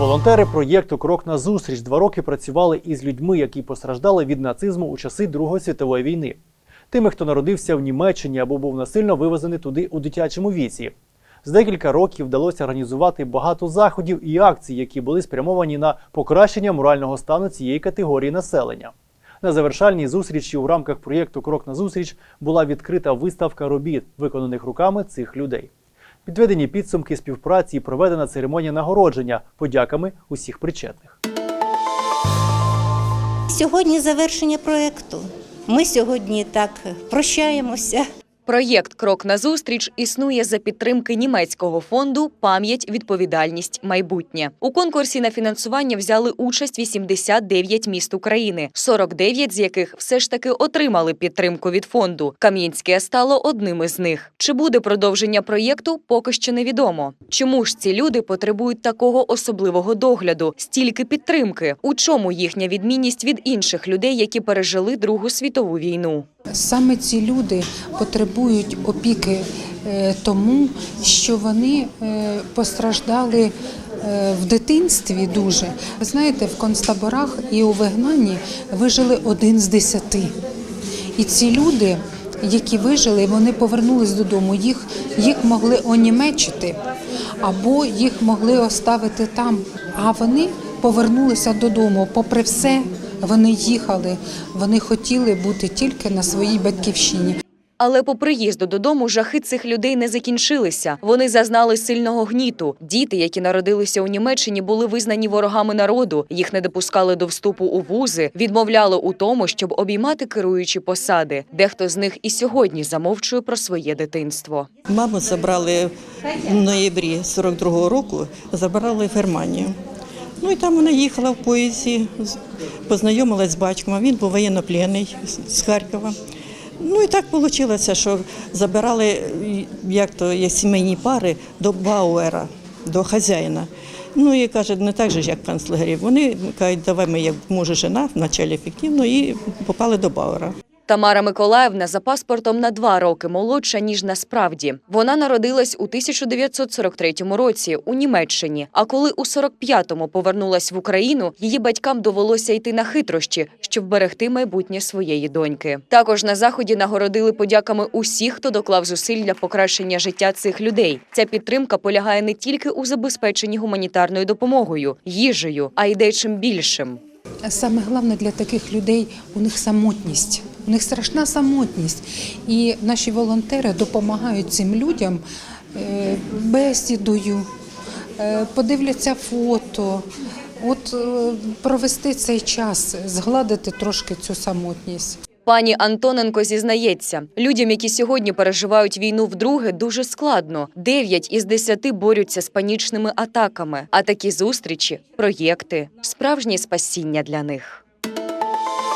Волонтери проєкту Крок на зустріч два роки працювали із людьми, які постраждали від нацизму у часи Другої світової війни, тими, хто народився в Німеччині або був насильно вивезений туди у дитячому віці. За декілька років вдалося організувати багато заходів і акцій, які були спрямовані на покращення морального стану цієї категорії населення. На завершальній зустрічі у рамках проєкту Крок на зустріч була відкрита виставка робіт, виконаних руками цих людей. Підведені підсумки співпраці і проведена церемонія нагородження подяками усіх причетних. Сьогодні завершення проєкту. Ми сьогодні так прощаємося. Проєкт Крок назустріч існує за підтримки німецького фонду Пам'ять, відповідальність, майбутнє. У конкурсі на фінансування взяли участь 89 міст України, 49 з яких все ж таки отримали підтримку від фонду. Кам'янське стало одним із них. Чи буде продовження проєкту, поки що невідомо. Чому ж ці люди потребують такого особливого догляду, стільки підтримки? У чому їхня відмінність від інших людей, які пережили Другу світову війну? Саме ці люди потребують опіки е, тому, що вони е, постраждали е, в дитинстві дуже. Ви знаєте, в концтаборах і у вигнанні вижили один з десяти. І ці люди, які вижили, вони повернулись додому. Їх, їх могли онімечити або їх могли оставити там. А вони повернулися додому. Попри все, вони їхали. Вони хотіли бути тільки на своїй батьківщині. Але по приїзду додому жахи цих людей не закінчилися. Вони зазнали сильного гніту. Діти, які народилися у Німеччині, були визнані ворогами народу. Їх не допускали до вступу у вузи, відмовляли у тому, щоб обіймати керуючі посади. Дехто з них і сьогодні замовчує про своє дитинство. Маму забрали в ноябрі 42-го року, забрали в Германію. Ну і там вона їхала в поїзді, познайомилась з батьком. Він був воєннопленний з- з Харкова. Ну і так вийшло, що забирали як то є сімейні пари до Бауера, до хазяїна. Ну і каже, не так же, як канцлерів. Вони кажуть, давай ми як може жена, вначалі ефективно, і попали до Бауера. Тамара Миколаївна за паспортом на два роки молодша ніж насправді. Вона народилась у 1943 році у Німеччині. А коли у 45-му повернулась в Україну, її батькам довелося йти на хитрощі, щоб берегти майбутнє своєї доньки. Також на заході нагородили подяками усіх, хто доклав зусиль для покращення життя цих людей. Ця підтримка полягає не тільки у забезпеченні гуманітарною допомогою, їжею, а й дечим більшим. Саме головне для таких людей у них самотність. У них страшна самотність. І наші волонтери допомагають цим людям е, бесідою, е, подивляться фото, от е, провести цей час, згладити трошки цю самотність. Пані Антоненко зізнається, людям, які сьогодні переживають війну вдруге, дуже складно. Дев'ять із десяти борються з панічними атаками. А такі зустрічі, проєкти справжнє спасіння для них.